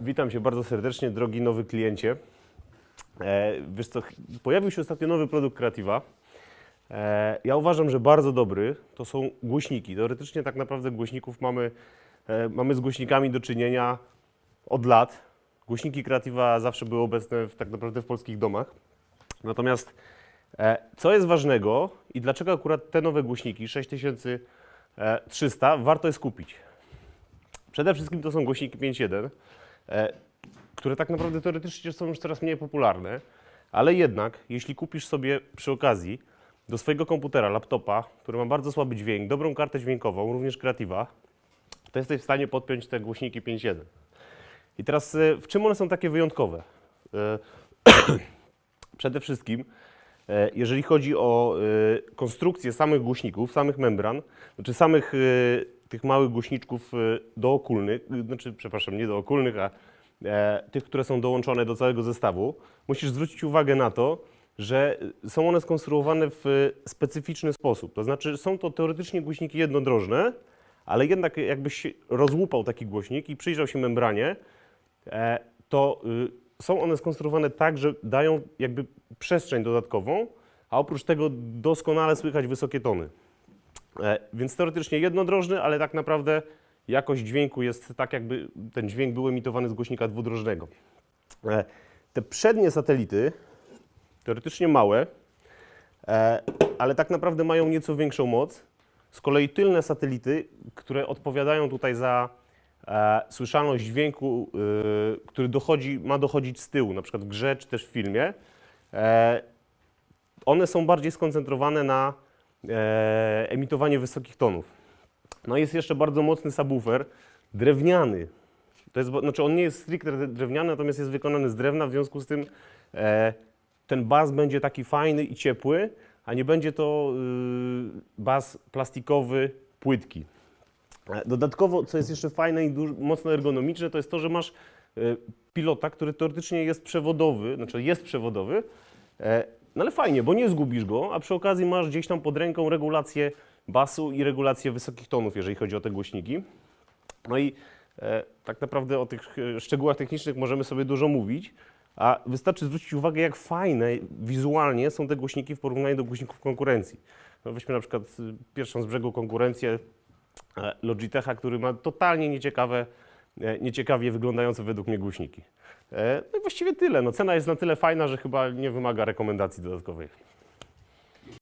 Witam Cię bardzo serdecznie, drogi nowy kliencie. E, wiesz co, pojawił się ostatnio nowy produkt Creativa. E, ja uważam, że bardzo dobry. To są głośniki. Teoretycznie tak naprawdę głośników mamy, e, mamy z głośnikami do czynienia od lat. Głośniki Creativa zawsze były obecne w, tak naprawdę w polskich domach. Natomiast e, co jest ważnego i dlaczego akurat te nowe głośniki 6300 warto jest kupić? Przede wszystkim to są głośniki 5.1, e, które tak naprawdę teoretycznie są już coraz mniej popularne, ale jednak jeśli kupisz sobie przy okazji do swojego komputera, laptopa, który ma bardzo słaby dźwięk, dobrą kartę dźwiękową, również Creativa, to jesteś w stanie podpiąć te głośniki 5.1. I teraz e, w czym one są takie wyjątkowe? E, Przede wszystkim, e, jeżeli chodzi o e, konstrukcję samych głośników, samych membran, znaczy samych e, tych małych głośniczków e, dookulnych, e, znaczy, przepraszam, nie dookulnych, a e, tych, które są dołączone do całego zestawu, musisz zwrócić uwagę na to, że są one skonstruowane w specyficzny sposób. To znaczy, są to teoretycznie głośniki jednodrożne, ale jednak jakbyś rozłupał taki głośnik i przyjrzał się membranie, e, to y, są one skonstruowane tak, że dają jakby przestrzeń dodatkową, a oprócz tego doskonale słychać wysokie tony. E, Więc teoretycznie jednodrożny, ale tak naprawdę jakość dźwięku jest tak, jakby ten dźwięk był emitowany z głośnika dwudrożnego. E, Te przednie satelity, teoretycznie małe, e, ale tak naprawdę mają nieco większą moc. Z kolei tylne satelity, które odpowiadają tutaj za słyszalność dźwięku, który dochodzi, ma dochodzić z tyłu, na przykład w grze czy też w filmie, one są bardziej skoncentrowane na emitowanie wysokich tonów. No jest jeszcze bardzo mocny subwoofer, drewniany. To jest, znaczy on nie jest stricte drewniany, natomiast jest wykonany z drewna, w związku z tym e, ten bas będzie taki fajny i ciepły, a nie będzie to y, bas plastikowy, płytki. E, Dodatkowo, co jest jeszcze fajne i mocno ergonomiczne, to jest to, że masz e, pilota, który teoretycznie jest przewodowy, znaczy jest przewodowy, e, no ale fajnie, bo nie zgubisz go, a przy okazji masz gdzieś tam pod ręką regulację basu i regulację wysokich tonów, jeżeli chodzi o te głośniki. No i e, tak naprawdę o tych e, szczegółach technicznych możemy sobie dużo mówić, a wystarczy zwrócić uwagę, jak fajne wizualnie są te głośniki w porównaniu do głośników konkurencji. No weźmy na przykład y, pierwszą z brzegu konkurencję e, Logitecha, który ma totalnie nieciekawe, nieciekawie wyglądające według mnie głośniki. E, No i właściwie tyle. No, cena jest na tyle fajna, że chyba nie wymaga rekomendacji dodatkowej.